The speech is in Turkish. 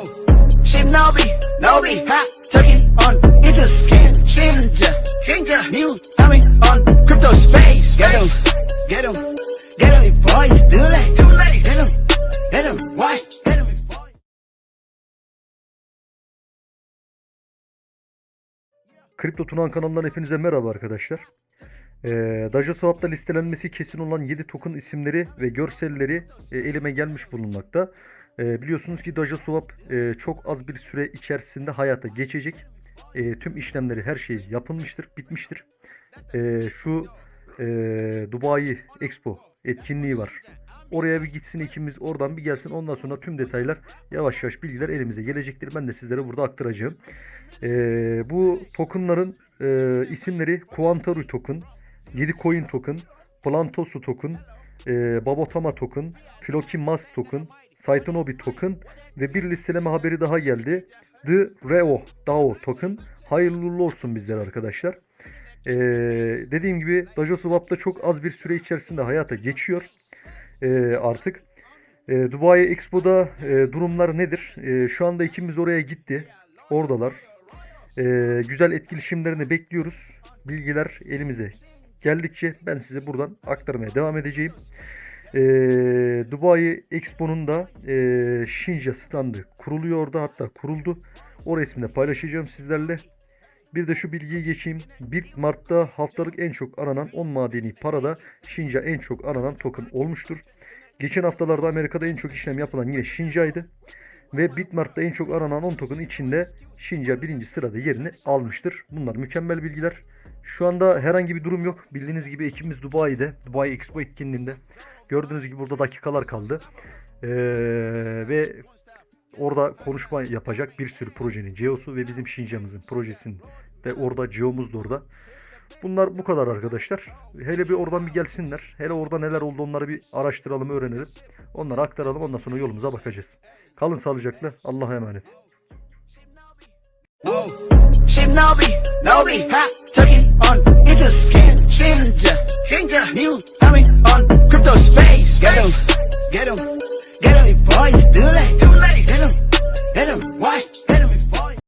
Oh, Shinobi, Nobi, ha, talking on Interscan, Shinja, Shinja, new, coming on crypto space. Get 'em, get 'em, get 'em before it's too late, too late. Hit 'em, hit 'em, before. Kripto Tunan kanalından hepinize merhaba arkadaşlar. Ee, Daja Swap'ta listelenmesi kesin olan 7 token isimleri ve görselleri e, elime gelmiş bulunmakta. Ee, biliyorsunuz ki Daja Swap e, çok az bir süre içerisinde hayata geçecek. E, tüm işlemleri her şey yapılmıştır, bitmiştir. E, şu e, Dubai Expo etkinliği var. Oraya bir gitsin ikimiz oradan bir gelsin ondan sonra tüm detaylar yavaş yavaş bilgiler elimize gelecektir. Ben de sizlere burada aktaracağım. Ee, bu tokenların e, isimleri Quantaru token, 7 coin token, Plantosu token, e, Babotama token, Floki Mask token, Saitonobi token ve bir listeleme haberi daha geldi. The Reo DAO token. Hayırlı olsun bizlere arkadaşlar. Ee, dediğim gibi Dojo Swap'ta çok az bir süre içerisinde hayata geçiyor. Ee, artık. Ee, Dubai Expo'da e, durumlar nedir? Ee, şu anda ikimiz oraya gitti. Oradalar. Ee, güzel etkileşimlerini bekliyoruz. Bilgiler elimize geldikçe ben size buradan aktarmaya devam edeceğim. Ee, Dubai Expo'nun da e, Shinja standı kuruluyor orada hatta kuruldu. O resmini paylaşacağım sizlerle. Bir de şu bilgiyi geçeyim. 1 Mart'ta haftalık en çok aranan 10 madeni parada Shinja en çok aranan token olmuştur. Geçen haftalarda Amerika'da en çok işlem yapılan yine Shinja'ydı. Ve Bitmart'ta en çok aranan 10 token içinde Shinja birinci sırada yerini almıştır. Bunlar mükemmel bilgiler. Şu anda herhangi bir durum yok. Bildiğiniz gibi ekibimiz Dubai'de. Dubai Expo etkinliğinde. Gördüğünüz gibi burada dakikalar kaldı. Ee, ve orada konuşma yapacak bir sürü projenin CEO'su ve bizim Shinja'mızın projesinin de orada CEO'muz da orada. Bunlar bu kadar arkadaşlar. Hele bir oradan bir gelsinler. Hele orada neler oldu onları bir araştıralım, öğrenelim. Onları aktaralım. Ondan sonra yolumuza bakacağız. Kalın sağlıcakla. Allah'a emanet. Shinobi,